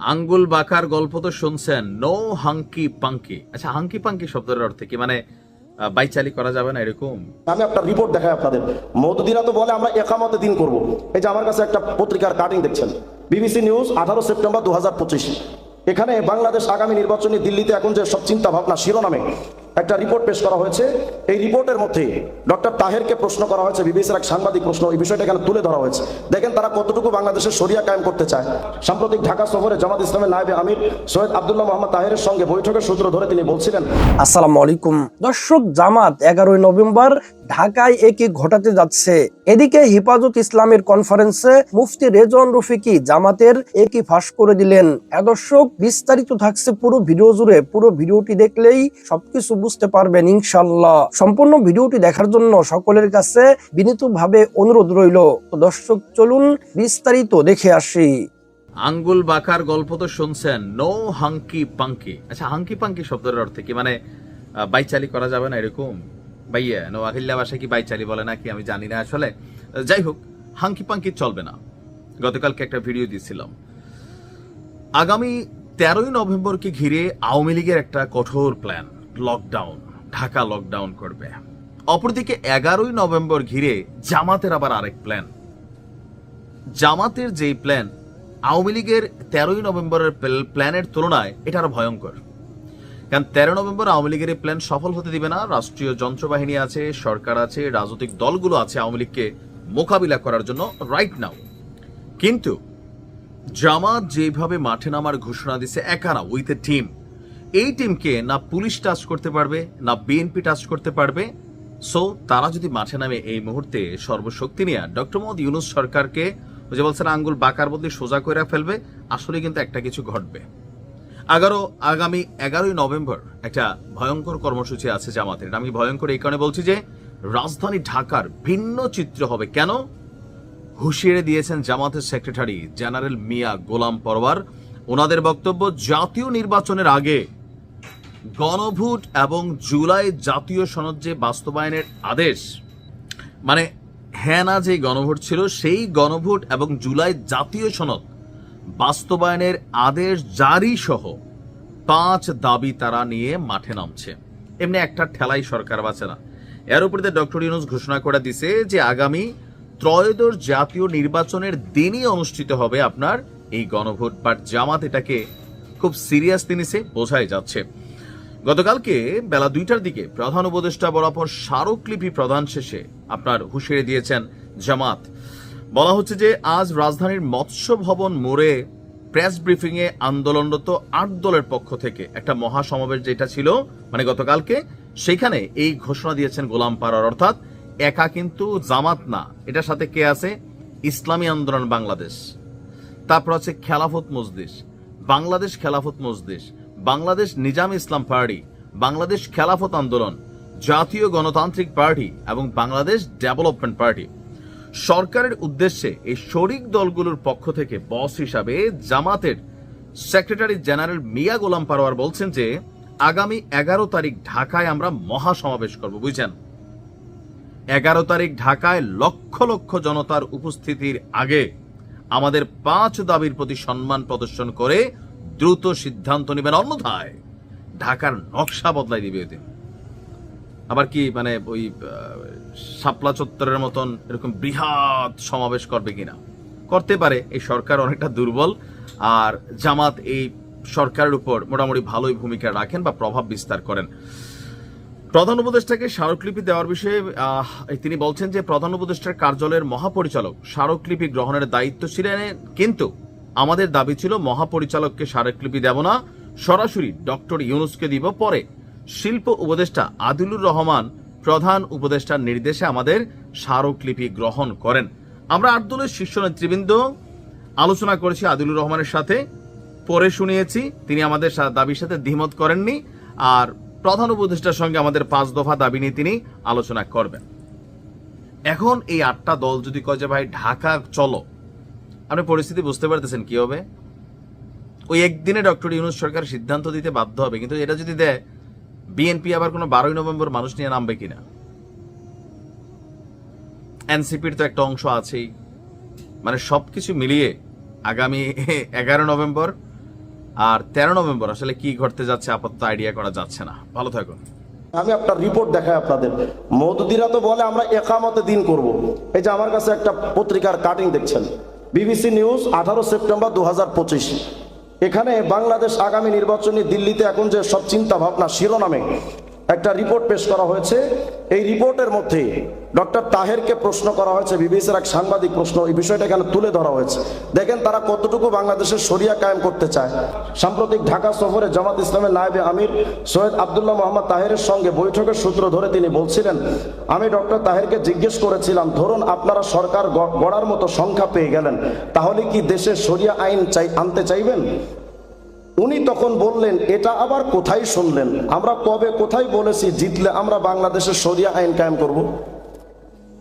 আঙ্গুল বাঁকার গল্প তো শুনছেন। নো হাঙ্কি পাঙ্কি আচ্ছা হাঙ্কি পাঙ্কি শব্দের অর্থ কি? মানে বাইচালি করা যাবে না এরকম? আমি একটা রিপোর্ট দেখাই আপনাদের। মৌদুদিনা তো বলে, আমরা একামতে দিন করব। এই যে আমার কাছে একটা পত্রিকার কাটিং দেখছেন। বিবিসি নিউজ আঠারো সেপ্টেম্বর দু হাজার পঁচিশ। এখানে বাংলাদেশ আগামী নির্বাচনী দিল্লিতে এখন যে সব চিন্তা ভাবনা শিরোনামে একটা রিপোর্ট পেশ করা হয়েছে। এই রিপোর্টের মধ্যে ডক্টর তাহেরকে প্রশ্ন করা হয়েছে, বিবিসির এক সাংবাদিক প্রশ্ন, এই বিষয়টা এখানে তুলে ধরা হয়েছে। দেখেন তারা কতটুকু বাংলাদেশের সরিয়া কায়েম করতে চায়। সাম্প্রতিক ঢাকা শহরে জামাত ইসলামের নায়েবে আমির সৈয়দ আব্দুল্লাহ মোহাম্মদ তাহেরের সঙ্গে বৈঠকের সূত্র ধরে তিনি বলছিলেন, আসসালামু আলাইকুম। দর্শক, জামাত এগারোই নভেম্বর ঢাকায় একে ঘটাতে যাচ্ছে। এদিকে হিফাজত ইসলামের কনফারেন্সে মুফতি রেজন রফিকি জামাতের একই ফাঁস করে দিলেন। এ দর্শক, বিস্তারিত থাকছে পুরো ভিডিও জুড়ে। পুরো ভিডিওটি দেখলেই সবকিছু বুঝতে পারবেন ইনশাল্লাহ। সম্পূর্ণ ভিডিওটি দেখার জন্য সকলের কাছে বিনীতভাবে অনুরোধ রইল। দর্শক, চলুন বিস্তারিত দেখে আসি। আঙ্গুল বাঁকার গল্প তো শুনছেন। নো হাঙ্কি পাঙ্কি আচ্ছা হাঙ্কি পাঙ্কি শব্দের অর্থ কি? মানে বাইচালি করা যাবে না এরকম? ভাইয়া আহিল্লা ভাষায় কি বাইচালি বলে নাকি? আমি জানি না আসলে। যাই হোক হাঙ্কি পাঙ্কি চলবে না। গতকালকে একটা ভিডিও দিয়েছিলাম। আগামী তেরোই নভেম্বরকে ঘিরে আওয়ামী লীগের একটা কঠোর প্ল্যান লকডাউন ঢাকা লকডাউন করবে। অপরদিকে এগারোই নভেম্বর ঘিরে জামাতের আবার আরেক প্ল্যান জামাতের যেই প্ল্যান আওয়ামী লীগের তেরোই নভেম্বরের প্ল্যানের তুলনায় এটা আরও ভয়ঙ্কর। কারণ তেরো নভেম্বর আওয়ামী লীগের এই প্ল্যান সফল হতে দিবে না, রাষ্ট্রীয় যন্ত্রবাহিনী আছে, সরকার আছে, রাজনৈতিক দলগুলো আছে আওয়ামী লীগকে মোকাবিলা করার জন্য রাইট নাও কিন্তু জামাত যেভাবে মাঠে নামার ঘোষণা দিছে, একা না উইথ এ টিম এই টিমকে না পুলিশ টাচ করতে পারবে, না বিএনপি টাচ করতে পারবে। সো তারা যদি মাঠে নামে এই মুহূর্তে সর্বশক্তি নিয়ে ডক্টর মোহাম্মদ ইউনুস সরকারকে যে বলছেন আঙ্গুল বাঁকার বদলে সোজা করে ফেলবে আসলে কিন্তু একটা কিছু ঘটবে। এগারো, আগামী এগারোই নভেম্বর একটা ভয়ঙ্কর কর্মসূচি আছে জামাতের। আমি ভয়ঙ্কর এই কারণে বলছি যে, রাজধানী ঢাকার ভিন্ন চিত্র হবে। কেন? হুঁশিয়ারি দিয়েছেন জামাতের সেক্রেটারি জেনারেল মিয়া গোলাম পরওয়ার। ওনাদের বক্তব্য, জাতীয় নির্বাচনের আগে গণভোট এবং জুলাই জাতীয় সনদ যে বাস্তবায়নের আদেশ মানে হ্যাঁ না যে গণভোট ছিল, সেই গণভোট এবং জুলাই জাতীয় সনদ বাস্তবায়নের আদেশ জারি সহ পাঁচ দাবি তারা নিয়ে মাঠে নামছে। এমনি একটা ঠেলাই সরকার বাঁচে না। এর উপরে ডক্টর ইউনুস ঘোষণা করে দিছে যে আগামী ত্রয়োদশ জাতীয় নির্বাচনের দিনই অনুষ্ঠিত হবে আপনার এই গণভোট, বাট জামাত এটাকে খুব সিরিয়াস নিছে বোঝাই যাচ্ছে। গতকালকে বেলা দুইটার দিকে প্রধান উপদেষ্টা বরাবর স্মারকলিপি প্রদান শেষে আপনার হুঁশিয়ারি দিয়েছেন জামাত। বলা হচ্ছে যে আজ রাজধানীর মৎস্য ভবন মোড়ে প্রেস ব্রিফিং এ আন্দোলনরত আট দলের পক্ষ থেকে একটা মহাসমাবেশ যেটা ছিল মানে গতকালকে, সেখানে এই ঘোষণা দিয়েছেন গোলাম পাড়ার, অর্থাৎ একা কিন্তু জামাত না। এটার সাথে কে আছে? ইসলামী আন্দোলন বাংলাদেশ। তারপর আছে খেলাফত মজলিস। বাংলাদেশ খেলাফত মজলিস। বাংলাদেশ নিজাম ইসলাম পার্টি, বাংলাদেশ খেলাফত আন্দোলন, জাতীয় গণতান্ত্রিক পার্টি এবং বাংলাদেশ ডেভেলপমেন্ট পার্টি। সরকারের উদ্দেশ্যে এই শরিক দলগুলোর পক্ষ থেকে বস হিসাবে জামাতের সেক্রেটারি জেনারেল মিয়া গোলাম পারোয়ার বলছেন যে, আগামী এগারো তারিখ ঢাকায় আমরা মহাসমাবেশ করব, বুঝছেন? এগারো তারিখ ঢাকায় লক্ষ লক্ষ জনতার উপস্থিতির আগে আমাদের পাঁচ দাবির প্রতি সম্মান প্রদর্শন করে দ্রুত সিদ্ধান্ত নেবেন, অন্যথায় ঢাকার নকশা বদলাই দিবে এদিন। আবার কি মানে ওই শাপলা চত্বরের মতন এরকম বৃহৎ সমাবেশ করবে কিনা? করতে পারে, এই সরকার অনেকটা দুর্বল, আর জামাত এই সরকারের উপর মোটামুটি ভালোই ভূমিকা রাখেন বা প্রভাব বিস্তার করেন। প্রধান উপদেষ্টাকে স্মারকলিপি দেওয়ার বিষয়ে তিনি বলছেন যে, প্রধান উপদেষ্টার কার্যালয়ের মহাপরিচালক স্মারকলিপি গ্রহণের দায়িত্ব ছিলেন, কিন্তু আমাদের দাবি ছিল মহাপরিচালককে স্মারকলিপি দেব না, সরাসরি ডক্টর ইউনুসকে দিব পরে। শিল্প উপদেষ্টা আদিলুর রহমান প্রধান উপদেষ্টার নির্দেশে আমাদের স্মারকলিপি গ্রহণ করেন। আমরা আট দলের শীর্ষ নেতৃবৃন্দ। আলোচনা করেছি আদিলুর রহমানের সাথে, পরে শুনিয়েছি, তিনি আমাদের দাবির সাথে দ্বিমত করেননি, আর প্রধান উপদেষ্টার সঙ্গে আমাদের পাঁচ দফা দাবি নিয়ে তিনি আলোচনা করবেন। এখন এই আটটা দল যদি কয় যে ভাই ঢাকা চলো আপনি পরিস্থিতি বুঝতে পারতেছেন কি হবে? ওই একদিনে ডক্টর ইউনুস সরকার সিদ্ধান্ত দিতে বাধ্য হবে, কিন্তু এটা যদি দেয় বিএনপি আবার কোনো বারোই নভেম্বর মানুষ নিয়ে নামবে কিনা? এনসিপির তো একটা অংশ আছেই। মানে সবকিছু মিলিয়ে আগামী এগারো নভেম্বর আর তেরো নভেম্বর আসলে কি ঘটতে যাচ্ছে আপাতত আইডিয়া করা যাচ্ছে না। ভালো থাকুন। আমি আপনার রিপোর্ট দেখাই আপনাদের। মৌদুদিরা তো বলে আমরা একামতে দিন করব। এই যে আমার কাছে একটা পত্রিকার কাটিং দেখছেন। বিবিসি নিউজ আঠারো সেপ্টেম্বর দু হাজার পঁচিশ। এখানে বাংলাদেশ আগামী নির্বাচনে দিল্লিতে এখন যে সব চিন্তা ভাবনা শিরোনামে রিপোর্ট পেশ করা হয়েছে। এই রিপোর্টের মধ্যে ডক্টর তাহেরকে প্রশ্ন করা হয়েছে, বিবিসির এক সাংবাদিক প্রশ্ন, এই বিষয়টা এখানে তুলে ধরা হয়েছে। দেখেন তারা কতটুকু বাংলাদেশের শরিয়া কায়েম করতে চায়। সাম্প্রতিক ঢাকা সফরে জামাত ইসলামের নায়েবে আমির সৈয়দ আবদুল্লাহ মোহাম্মদ তাহেরের সঙ্গে বৈঠকের সূত্র ধরে তিনি বলছিলেন, আমি ডক্টর তাহেরকে জিজ্ঞেস করেছিলাম, ধরুন আপনারা সরকার গড়ার মতো সংখ্যা পেয়ে গেলেন, তাহলে কি দেশে শরিয়া আইন চাই, আনতে চাইবেন? উনি তখন বললেন, এটা আবার কোথায় শুনলেন? আমরা কবে কোথায় বলেছি, জিতলে আমরা বাংলাদেশের সরিয়া আইন কায়েম করব?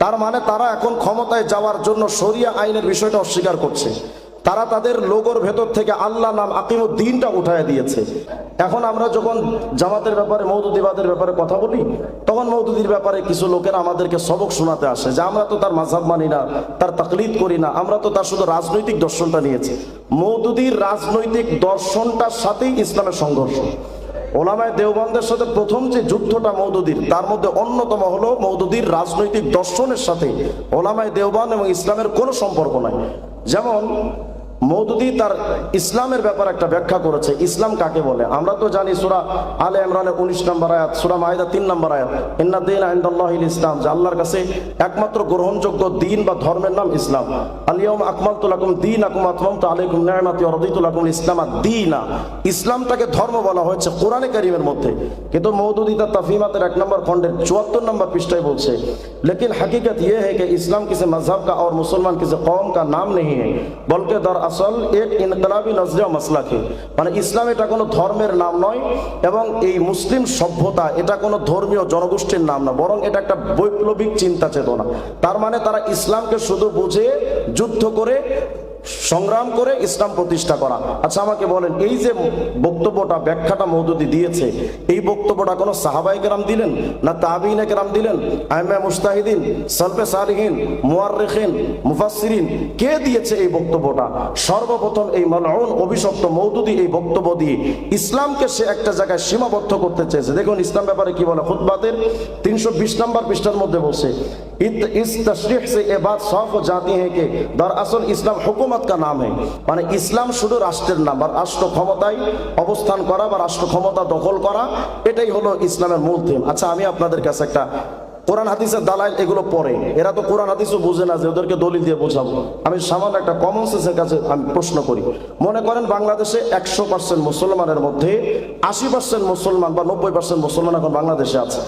তার মানে তারা এখন ক্ষমতায় যাওয়ার জন্য সরিয়া আইনের বিষয়টা অস্বীকার করছে। তারা তাদের লোগোর ভেতর থেকে আল্লাহ নাম আকিমুদ্দিনটা উঠায় দিয়েছে। এখন আমরা যখন জামাতের ব্যাপারে মৌদুদিবাদের ব্যাপারে কথা বলি, তখন মৌদুদির ব্যাপারে কিছু লোকেরা আমাদেরকে সবক শোনাতে আসে যে, আমরা তো তার মাঝাব মানি না, তার তাকলিদ করি না, আমরা তো তার শুধু রাজনৈতিক দর্শনটা নিয়েছি। মৌদুদির রাজনৈতিক দর্শনটার সাথেই ইসলামের সংঘর্ষ। ওলামায় দেওবন্দের সাথে প্রথম যে যুদ্ধটা মৌদুদির তার মধ্যে অন্যতম হলো মৌদুদির রাজনৈতিক দর্শনের সাথে ওলামায় দেওবান এবং ইসলামের কোনো সম্পর্ক নাই। যেমন মৌদুদি তার ইসলামের ব্যাপার একটা ব্যাখ্যা করেছে। ইসলাম কাকে বলে? আমরা তো জানি সুরা আলে ইমরানের উনিশ নম্বর আয়াত, সুরা মাহিদা তিন নম্বর আয়াত ইন্নাদ্দিন ইসলাম যে আল্লাহর কাছে একমাত্র গ্রহণযোগ্য দিন বা ধর্মের নাম ইসলাম। আলিয়ম আকমালতুল দিন আকুম আতমাম তো আলিকুম নায়মাতি অরদিতুল আকুম ইসলাম দিনা ইসলামটাকে ধর্ম বলা হয়েছে কোরআনে কারিমের মধ্যে। কিন্তু মৌদুদি তার তাফিমাতের এক নম্বর খণ্ডের চুয়াত্তর নম্বর পৃষ্ঠায় বলছে, লেকিন হাকিকত ইয়ে হ্যাঁ ইসলাম কিসে মজহব কা আর মুসলমান কিসে কৌম কা নাম নেই হ্যাঁ বলকে দর আসল এক ইনকলাবি নজরে মাসলাকে। মানে ইসলাম এটা কোনো ধর্মের নাম নয় এবং এই মুসলিম সভ্যতা এটা কোনো ধর্মীয় জনগোষ্ঠীর নাম না, বরং এটা একটা বৈপ্লবিক চিন্তা চেতনা। তার মানে তারা ইসলামকে শুধু বুঝে, যুদ্ধ করে সংগ্রাম করে ইসলাম প্রতিষ্ঠা করা। আচ্ছা আমাকে বলেন, এই যে বক্তব্যটা, ব্যাখ্যাটা মৌদুদি দিয়েছে, এই বক্তব্যটা কোনো সাহাবাই কেরাম দিলেন না তাবিন কেরাম দিলেন? আহমে মুস্তাহিদিন, সালফে সালিহীন মুয়ারেখিন মুফাসিরিন কে দিয়েছে এই বক্তব্যটা? সর্বপ্রথম এই মালউন অভিশপ্ত মৌদুদি এই বক্তব্য দিয়ে ইসলামকে সে একটা জায়গায় সীমাবদ্ধ করতে চেয়েছে। দেখুন, ইসলাম ব্যাপারে কি বলে? খুদ্বাতের তিনশো বিশ নম্বর পৃষ্ঠার মধ্যে বসে ইস তশরিহ সে এ বাদ সফ জাতি হ্যাঁ দর আসল ইসলাম হুকুম হুকুমত কা নাম। মানে ইসলাম শুধু রাষ্ট্রের নাম বা রাষ্ট্র ক্ষমতায় অবস্থান করা বা রাষ্ট্র ক্ষমতা দখল করা, এটাই হলো ইসলামের মূল থিম আচ্ছা আমি আপনাদের কাছে একটা কোরআন হাদিসের দালাইল এগুলো পড়ে। এরা তো কোরআন হাদিসও বুঝে না যে ওদেরকে দলিল দিয়ে বোঝাবো। আমি সামান্য একটা কমন সেন্সের কাছে আমি প্রশ্ন করি। মনে করেন বাংলাদেশে একশো পার্সেন্ট মুসলমানের মধ্যে আশি পার্সেন্ট মুসলমান বা নব্বই পার্সেন্ট মুসলমান এখন বাংলাদেশে আছে।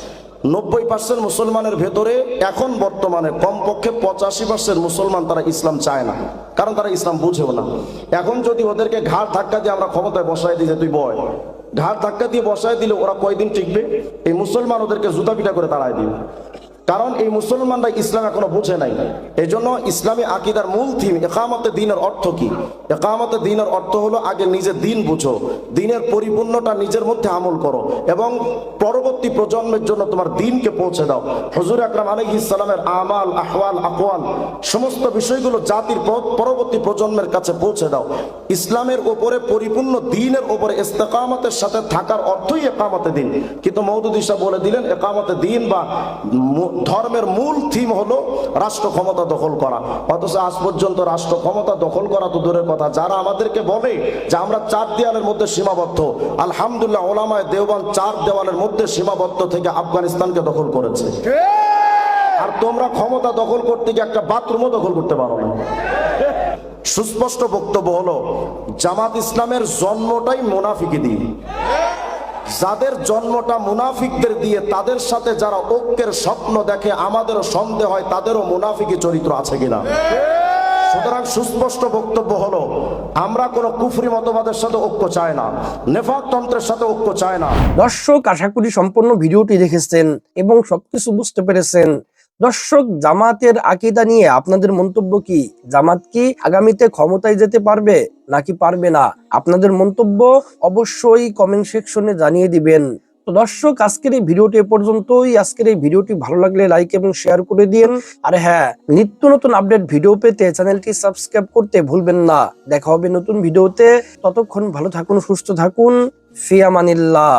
নব্বই পার্সেন্ট মুসলমানের ভেতরে এখন বর্তমানে কমপক্ষে পঁচাশি পার্সেন্ট মুসলমান তারা ইসলাম চায় না। কারণ তারা ইসলাম বুঝেও না। এখন যদি ওদেরকে ঘাড় ধাক্কা দিয়ে আমরা ক্ষমতায় বসাই দিই যে তুই বয়, ঘাড় ধাক্কা দিয়ে বসায় দিলে ওরা কয়দিন টিকবে? এই মুসলমান ওদেরকে জুতা পিটা করে তাড়ায় দিবে। কারণ এই মুসলমানরা ইসলাম এখনও বুঝে নাই। এই জন্য ইসলামী আকিদার মূল থিম একামতে দিনের অর্থ কি? একামতে দিনের অর্থ হলো আগে নিজে দিন বুঝো, দিনের পরিপূর্ণটা নিজের মধ্যে আমল করো এবং পরবর্তী প্রজন্মের জন্য তোমার দিনকে পৌঁছে দাও। হজুর আকরাম আলহ ইসলামের আমাল, আহওয়াল, আকওয়াল, সমস্ত বিষয়গুলো জাতির পরবর্তী প্রজন্মের কাছে পৌঁছে দাও। ইসলামের ওপরে পরিপূর্ণ দিনের ওপরে ইস্তেকামতের সাথে থাকার অর্থই একামতে দিন। কিন্তু মৌদুদ ইসা বলে দিলেন, একামতে দিন বা ধর্মের মূল থিম হলো রাষ্ট্র ক্ষমতা দখল করা। অথচ আজ পর্যন্ত রাষ্ট্র ক্ষমতা দখল করা তো দূরের কথা। যারা আমাদেরকে বলে যে আমরা চার দেওয়ালের মধ্যে সীমাবদ্ধ আলহামদুলিল্লাহ ওলামায় দেওবান চার দেওয়ালের মধ্যে সীমাবদ্ধ থেকে আফগানিস্তানকে দখল করেছে। আর তোমরা ক্ষমতা দখল করতে গিয়ে একটা বাথরুমও দখল করতে পারো না। সুস্পষ্ট বক্তব্য হলো জামাত ইসলামের জন্মটাই মোনাফিকি দিয়ে যাদের জন্মটা মুনাফিকদের দিয়ে, তাদের সাথে যারা ঐক্যের স্বপ্ন দেখে, আমাদেরও সন্দেহ হয় তাদেরও মুনাফিকি চরিত্র আছে কিনা। সুতরাং সুস্পষ্ট বক্তব্য হলো, আমরা কোনো কুফরি মতবাদের সাথে ঐক্য চাই না, নেফাক তন্ত্রের সাথে ঐক্য চাই না। দর্শক, আশা করি সম্পূর্ণ ভিডিওটি দেখেছেন এবং সবকিছু বুঝতে পেরেছেন। দর্শক জামাতের আকিদা নিয়ে আপনাদের মন্তব্য কি? জামাত কি আগামীতে ক্ষমতায় যেতে পারবে নাকি পারবে না? আপনাদের মন্তব্য অবশ্যই কমেন্ট সেকশনে জানিয়ে দিবেন। তো দর্শক, আজকের এই ভিডিওটি এ পর্যন্তই। আজকের এই ভিডিওটি ভালো লাগলে লাইক এবং শেয়ার করে দিন। আর হ্যাঁ নিত্য নতুন আপডেট ভিডিও পেতে চ্যানেলটি সাবস্ক্রাইব করতে ভুলবেন না। দেখা হবে নতুন ভিডিওতে ততক্ষণ ভালো থাকুন, সুস্থ থাকুন। ফিয়ামানিল্লাহ।